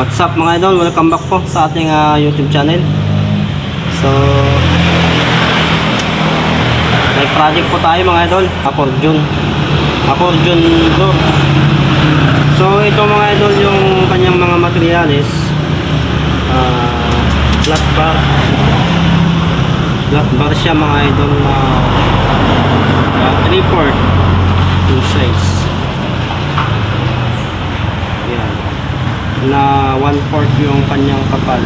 What's up mga idol? Welcome back po sa ating ah, YouTube channel. So, may project po tayo mga idol. Accordion. Accordion door. So, ito mga idol yung kanyang mga materials. Ah, flat bar. Flat bar siya mga idol na uh, 3-port in size. Yan. Na 1-port yung kanyang kapal.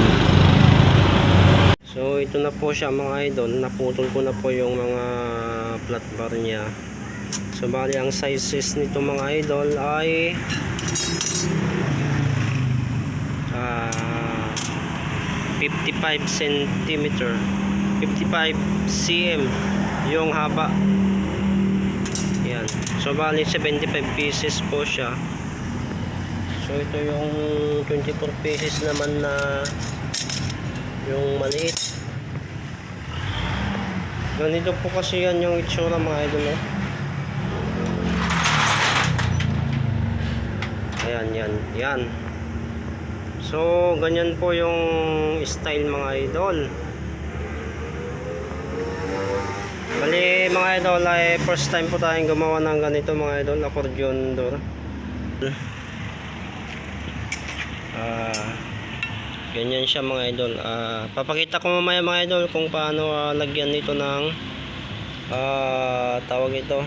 So ito na po siya mga idol. Naputol ko na po yung mga flat bar niya. So bali ang sizes nito mga idol ay ah 55 cm 55 cm yung haba yan so bali 75 pieces po siya so ito yung 24 pieces naman na yung maliit ganito po kasi yan yung itsura mga idol eh. ayan yan yan so ganyan po yung style mga idol Bali mga idol ay first time po tayong gumawa ng ganito mga idol accordion door. Ah ganyan siya mga idol. Ah papakita ko mamaya mga idol kung paano ah, lagyan nito ng ah tawag ito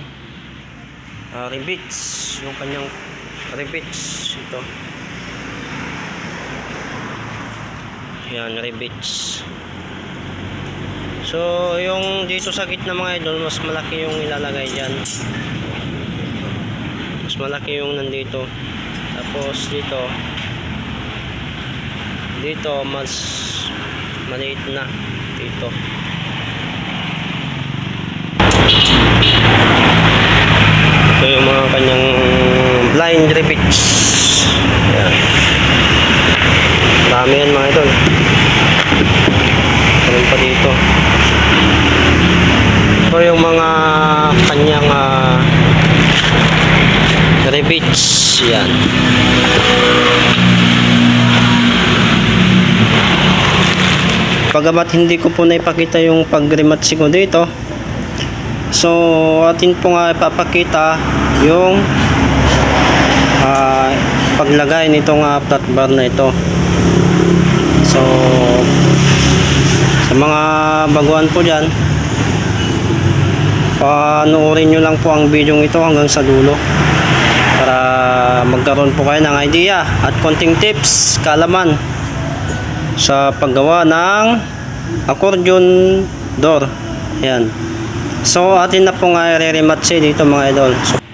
ah, rivets yung kanyang rivets ito. Yan rivets. So, yung dito sa gitna mga idol, mas malaki yung ilalagay dyan. Mas malaki yung nandito. Tapos dito, dito mas maliit na dito. Ito yung mga kanyang blind rivets. Yan. Marami yan mga idol. Meron pa dito. Ito yung mga kanyang uh, rivets. Yan. Pagamat hindi ko po naipakita yung pag-rematch ko dito. So, atin po nga ipapakita yung ah, paglagay nitong uh, flat bar na ito. So, sa mga baguhan po dyan, panoorin nyo lang po ang video ito hanggang sa dulo para magkaroon po kayo ng idea at konting tips, kalaman sa paggawa ng accordion door. Yan. So, atin na po nga i-rematch dito mga idol. So,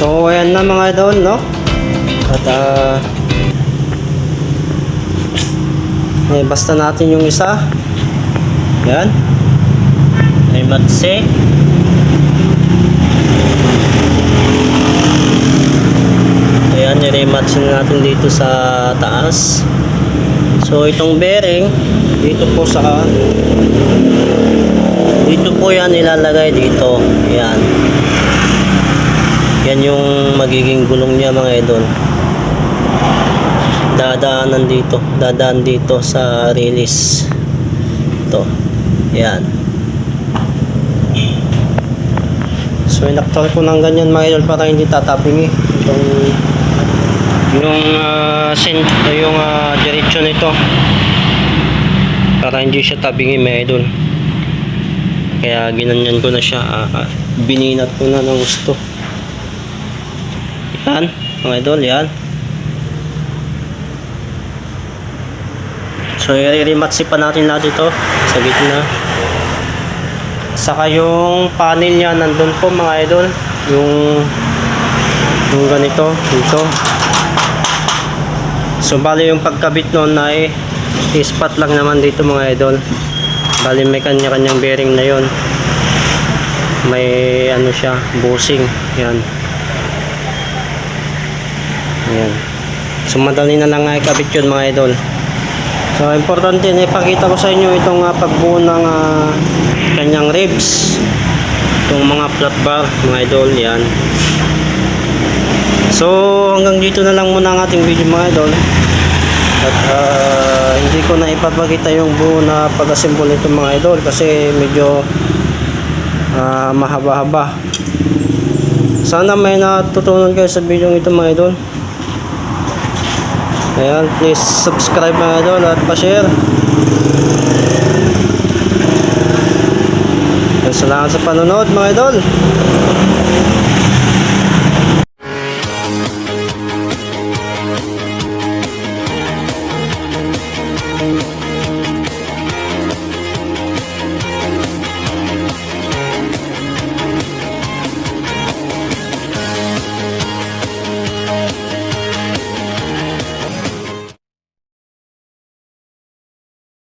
Ayan na mga idol, no? At ah... may basta natin yung isa. Yan. May matse. Ayan, nire-match na natin dito sa taas. So, itong bearing, dito po sa dito po yan ilalagay dito. Yan. Yan yung magiging gulong niya mga idol. Dadaanan dito. Dadaan dito sa release. Ito. Yan. So, inaktal ko ng ganyan mga idol para hindi tataping eh. Itong yung uh, sen yung uh, diretsyo nito para hindi siya tabingin mga idol kaya ginanyan ko na siya ah, ah, bininat ko na ng gusto yan mga idol yan. So i-rematch pa natin na dito sa gitna. Saka yung panel niya nandun po mga idol. Yung yung ganito dito. So bali yung pagkabit noon ay ispat lang naman dito mga idol. Bali may kanya-kanyang bearing na yon may ano siya bushing yan yan so madali na lang ikabit yun mga idol. So importante na ipakita ko sa inyo itong uh, pagbuo ng ah, kanyang ribs. Itong mga flat bar mga idol yan. So hanggang dito na lang muna ang ating video mga idol. At ah, hindi ko na ipapakita yung buo na pag-assemble nito mga idol kasi medyo ah, mahaba-haba. Sana may natutunan kayo sa video ito mga idol. Ayan, please subscribe mga idol at pa-share. Salamat sa panonood mga idol.